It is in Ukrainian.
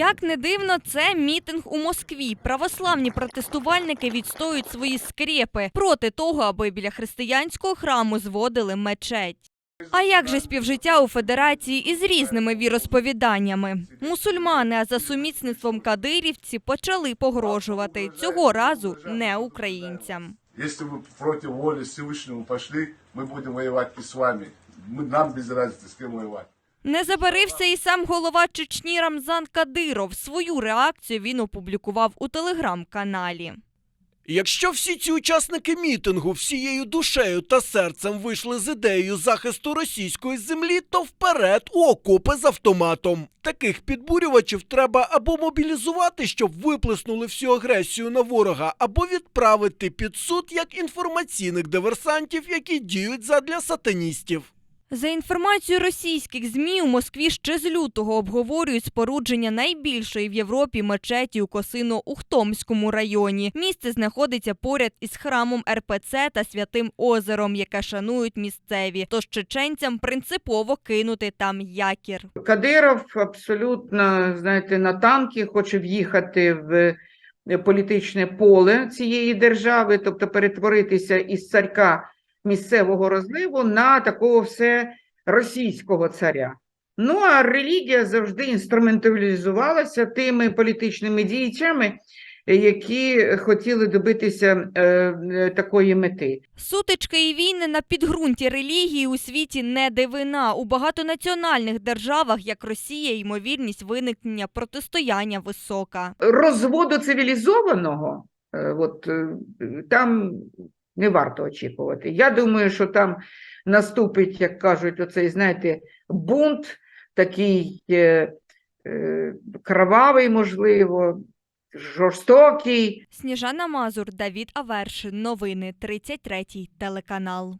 Як не дивно, це мітинг у Москві. Православні протестувальники відстоюють свої скрепи проти того, аби біля християнського храму зводили мечеть. А як же співжиття у федерації із різними віросповіданнями? Мусульмани, а за сумісництвом кадирівці почали погрожувати цього разу не українцям. Если вы против воли Всевышнего пошли, мы будем воевать и с вами. Мы, нам без разницы, с кем воевать. Не забарився і сам голова Чечні Рамзан Кадиров. Свою реакцію він опублікував у телеграм-каналі. Якщо всі ці учасники мітингу всією душею та серцем вийшли з ідеєю захисту російської землі, то вперед у окопи з автоматом. Таких підбурювачів треба або мобілізувати, щоб виплеснули всю агресію на ворога, або відправити під суд як інформаційних диверсантів, які діють задля сатаністів. За інформацією російських ЗМІ, у Москві ще з лютого обговорюють спорудження найбільшої в Європі мечеті у Косино-Ухтомському районі. Місце знаходиться поряд із храмом РПЦ та Святим озером, яке шанують місцеві. Тож чеченцям принципово кинути там якір. Кадиров абсолютно, знаєте, на танки хоче в'їхати в політичне поле цієї держави, тобто перетворитися із царька місцевого розливу на такого все російського царя. Ну а релігія завжди інструменталізувалася тими політичними діячами, які хотіли добитися е, е, такої мети. Сутички і війни на підґрунті релігії у світі не дивина. У багатонаціональних державах, як Росія, ймовірність виникнення протистояння висока. розводу цивілізованого, е, от е, там не варто очікувати. Я думаю, що там наступить, як кажуть, оцей, знаєте, бунт, такий е, е, кровавий, можливо, жорстокий. Сніжана Мазур, Давід Аверш. Новини 33 телеканал.